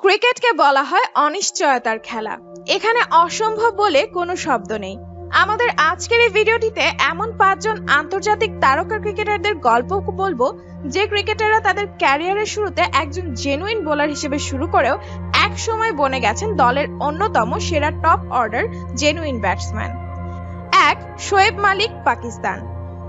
ক্রিকেটকে বলা হয় অনিশ্চয়তার খেলা। এখানে অসম্ভব বলে কোনো শব্দ নেই। আমাদের আজকের এই ভিডিওটিতে এমন পাঁচজন আন্তর্জাতিক তারকা ক্রিকেটারদের গল্প বলব, যে ক্রিকেটাররা তাদের ক্যারিয়ারের শুরুতে একজন জেনুইন বোলার হিসেবে শুরু করেও এক সময় বনে গেছেন দলের অন্যতম সেরা টপ অর্ডার জেনুইন ব্যাটসম্যান এক, শোয়েব মালিক, পাকিস্তান।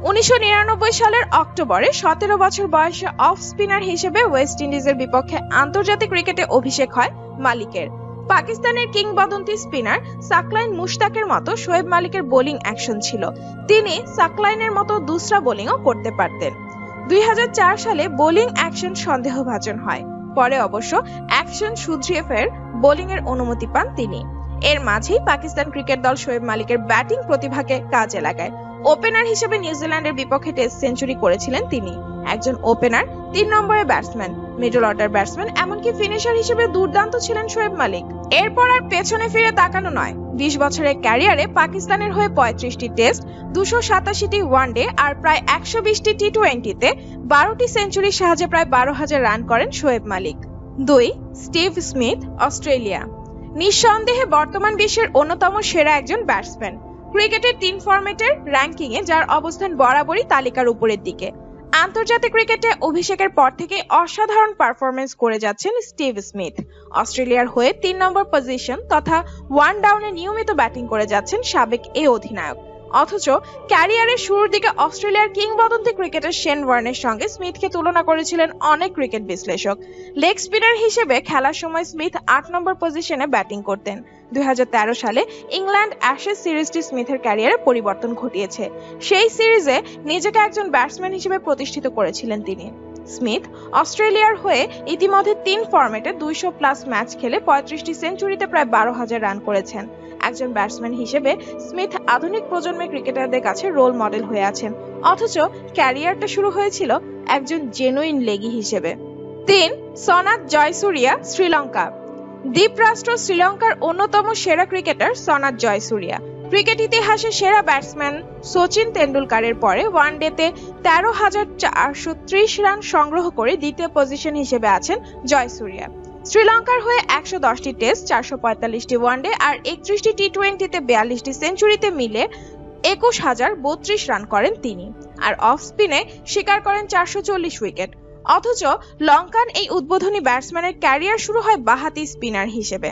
উনিশশো নিরানব্বই সালের অক্টোবরে সতেরো বছর বয়সে অফ স্পিনার হিসেবে ওয়েস্ট ইন্ডিজের বিপক্ষে আন্তর্জাতিক ক্রিকেটে অভিষেক হয় মালিকের। পাকিস্তানের কিংবদন্তি স্পিনার সাকলাইন মুশতাকের মতো শোয়েব মালিকের বোলিং অ্যাকশন ছিল। তিনি সাকলাইনের মতো দুসরা বোলিংও করতে পারতেন। দুই হাজার চার সালে বোলিং অ্যাকশন সন্দেহভাজন হয়। পরে অবশ্য অ্যাকশন শুধরিয়ে ফের বোলিং এর অনুমতি পান তিনি। এর মাঝেই পাকিস্তান ক্রিকেট দল শোয়েব মালিকের ব্যাটিং প্রতিভাকে কাজে লাগায়। ওপেনার হিসেবে নিউজিল্যান্ডের বিপক্ষে টেস্ট সেঞ্চুরি করেছিলেন তিনি। একজন ওপেনার, তিন নম্বরের ব্যাটসম্যান, মিডল অর্ডার ব্যাটসম্যান, এমনকি ফিনিশার হিসেবে দুর্দান্ত ছিলেন শোয়েব মালিক। এরপর আর পেছনে ফিরে তাকানো নয়। বিশ বছরের ক্যারিয়ারে পাকিস্তানের হয়ে পঁয়ত্রিশটি টেস্ট, দুশো সাতাশিটি ওয়ানডে আর প্রায় একশো বিশটি টি টোয়েন্টিতে বারোটি সেঞ্চুরির সাহায্যে প্রায় বারো হাজার রান করেন শোয়েব মালিক। দুই, স্টিভ স্মিথ, অস্ট্রেলিয়া। নিঃসন্দেহে বর্তমান বিশ্বের অন্যতম সেরা একজন ব্যাটসম্যান। ক্রিকেটের তিন ফরম্যাটের র্যাঙ্কিংয়ে যার অবস্থান বরাবরই তালিকার উপরের দিকে। আন্তর্জাতিক ক্রিকেটে অভিষেকের পর থেকে অসাধারণ পারফরমেন্স করে যাচ্ছেন স্টিভ স্মিথ। অস্ট্রেলিয়ার হয়ে তিন নম্বর পজিশন তথা ওয়ান ডাউনে নিয়মিত ব্যাটিং করে যাচ্ছেন সাবেক এ অধিনায়ক। অথচ ক্যারিয়ারের শুরুর দিকে অস্ট্রেলিয়ার কিংবদন্তি ক্রিকেটার শেন ওয়ার্নের সঙ্গে স্মিথকে তুলনা করেছিলেন অনেক ক্রিকেট বিশ্লেষক। লেগ স্পিনার হিসেবে খেলার সময় স্মিথ আট নম্বর পজিশনে ব্যাটিং করতেন। দুই হাজার তেরো সালে ইংল্যান্ড অ্যাশেজ সিরিজটি স্মিথের ক্যারিয়ারে পরিবর্তন ঘটিয়েছে। সেই সিরিজে নিজেকে একজন ব্যাটসম্যান হিসেবে প্রতিষ্ঠিত করেছিলেন তিনি। স্মিথ অস্ট্রেলিয়ার হয়ে ইতিমধ্যে তিন ফরম্যাটে দুইশো প্লাস ম্যাচ খেলে পঁয়ত্রিশটি সেঞ্চুরিতে প্রায় বারো হাজার রান করেছেন। একজন ব্যাটসম্যান হিসেবে স্মিথ আধুনিক প্রজন্মের ক্রিকেটারদের কাছে রোল মডেল হয়ে আছেন। অথচ ক্যারিয়ারটা শুরু হয়েছিল একজন জেনুইন লেগি হিসেবে। তিন, সনাত জয়সুরিয়া, শ্রীলঙ্কা। দ্বীপরাষ্ট্র শ্রীলঙ্কার অন্যতম সেরা ক্রিকেটার সনাত জয়সুরিয়া। ক্রিকেট ইতিহাসে সেরা ব্যাটসম্যান সচিন তেন্ডুলকারের পরে ওয়ান ওয়ানডেতে তেরো হাজার চারশো ত্রিশ রান সংগ্রহ করে দ্বিতীয় পজিশন হিসেবে আছেন জয়সুরিয়া। শ্রীলঙ্কার হয়ে একশো দশটি টেস্ট, চারশো পঁয়তাল্লিশটি ওয়ানডে আর একত্রিশটি টি টোয়েন্টিতে বিয়াল্লিশটি সেঞ্চুরিতে মিলে একুশ হাজার বত্রিশ রান করেন তিনি। আর অফ স্পিনে শিকার করেন চারশো চল্লিশ উইকেট। অথচ লঙ্কান এই উদ্বোধনী ব্যাটসম্যানের ক্যারিয়ার শুরু হয় বাহাতি স্পিনার হিসেবে।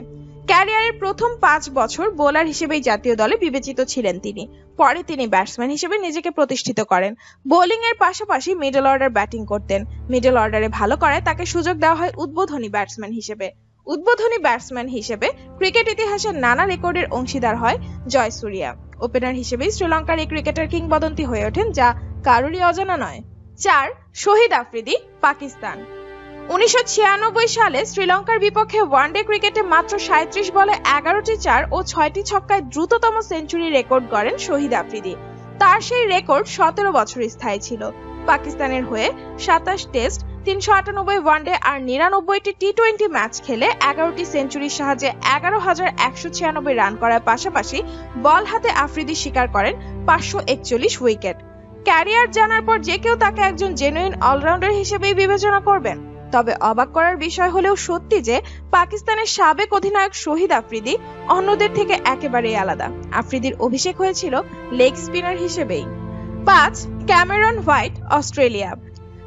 ক্যারিয়ারের প্রথম পাঁচ বছর বোলার হিসেবেই জাতীয় দলে বিবেচিত ছিলেন তিনি। পরে তিনি ব্যাটসম্যান হিসেবে নিজেকে প্রতিষ্ঠিত করেন। বোলিং এর পাশাপাশি মিডল অর্ডার ব্যাটিং করতেন। মিডল অর্ডারে ভালো করায় তাকে সুযোগ দেওয়া হয় উদ্বোধনী ব্যাটসম্যান হিসেবে। উদ্বোধনী ব্যাটসম্যান হিসেবে ক্রিকেট ইতিহাসের নানা রেকর্ডের অংশীদার হয় জয়সুরিয়া ওপেনার হিসেবেই শ্রীলঙ্কার এই ক্রিকেটার কিংবদন্তি হয়ে ওঠেন, যা কারোরই অজানা নয়। চার, শহীদ আফ্রিদি, পাকিস্তান। উনিশশো ছিয়ানব্বই সালে শ্রীলঙ্কার বিপক্ষে ওয়ানডে ক্রিকেটে মাত্র সাঁত্রিশ বলে এগারোটি চার ও ছয়টি ছক্কায় দ্রুততম সেঞ্চুরি রেকর্ড করেন শহীদ আফ্রিদি। তার সেই রেকর্ড সতেরো বছর স্থায়ী ছিল। পাকিস্তানের হয়ে সাতাশ টেস্ট, তিনশো আটানব্বই ওয়ানডে আর নিরানব্বইটি টি টোয়েন্টি ম্যাচ খেলে এগারোটি সেঞ্চুরির সাহায্যে এগারো হাজার একশো ছিয়ানব্বই রান করার পাশাপাশি বল হাতে আফ্রিদি শিকার করেন পাঁচশো একচল্লিশ উইকেট। ক্যারিয়ার জানার পর যে কেউ তাকে একজন জেনুইন অলরাউন্ডার হিসেবেই বিবেচনা করবেন। তবে অবাক করার বিষয় হলেও সত্যি যে পাকিস্তানের সাবেক অধিনায়ক শহীদ আফ্রিদি অন্যদের থেকে একেবারেই আলাদা। আফ্রিদির অভিষেক হয়েছিল লেগ স্পিনার হিসেবেই। পাঁচ, Cameron White, Australia.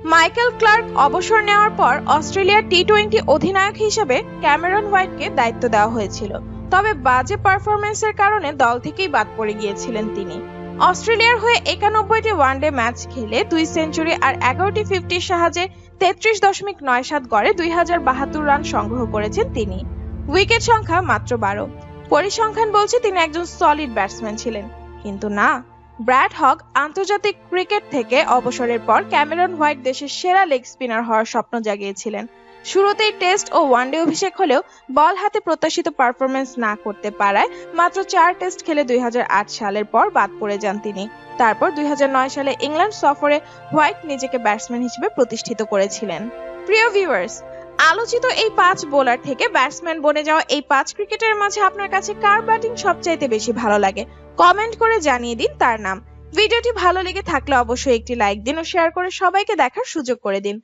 Michael Clarke অবসর নেওয়ার পর অস্ট্রেলিয়ার টি টোয়েন্টি অধিনায়ক হিসেবে ক্যামেরন হোয়াইটকে দায়িত্ব দেওয়া হয়েছিল। তবে বাজে পারফরমেন্সের কারণে দল থেকেই বাদ পড়ে গিয়েছিলেন তিনি। অস্ট্রেলিয়ার হয়ে একানব্বইটি ওয়ানডে ম্যাচ খেলে দুই সেঞ্চুরি আর এগারোটি ফিফটির সাহায্যে তেত্রিশ দশমিক নয় সাত গড়ে দুই হাজার বাহাত্তর রান সংগ্রহ করেছেন তিনি। উইকেট সংখ্যা মাত্র বারো। পরিসংখ্যান বলছে তিনি একজন সলিড ব্যাটসম্যান ছিলেন। কিন্তু না, ব্র্যাড হক আন্তর্জাতিক ক্রিকেট থেকে অবসরের পর ক্যামেরন হোয়াইট দেশের সেরা লেগ স্পিনার হওয়ার স্বপ্ন জাগিয়েছিলেন। শুরুতেই টেস্ট ও ওয়ানডে অভিষেক হলেও বল হাতে প্রত্যাশিত পারফরমেন্স না করতে পারায় মাত্র চার টেস্ট খেলে দুই সালের পর বাদ পড়ে যান তিনি। তারপর দুই সালে ইংল্যান্ড সফরে হোয়াইট নিজেকে ব্যাটসম্যান হিসেবে প্রতিষ্ঠিত করেছিলেন। প্রিয় ভিউয়ার্স, আলোচিত এই পাঁচ বোলার থেকে ব্যাটসম্যান বনে যাওয়া এই পাঁচ ক্রিকেটারের মাঝে আপনার কাছে কার ব্যাটিং সবচাইতে বেশি ভালো লাগে? কমেন্ট করে জানিয়ে দিন তার নাম। ভিডিওটি ভালো লেগে থাকলে অবশ্যই একটি লাইক দিন ও শেয়ার করে সবাইকে দেখার সুযোগ করে দিন।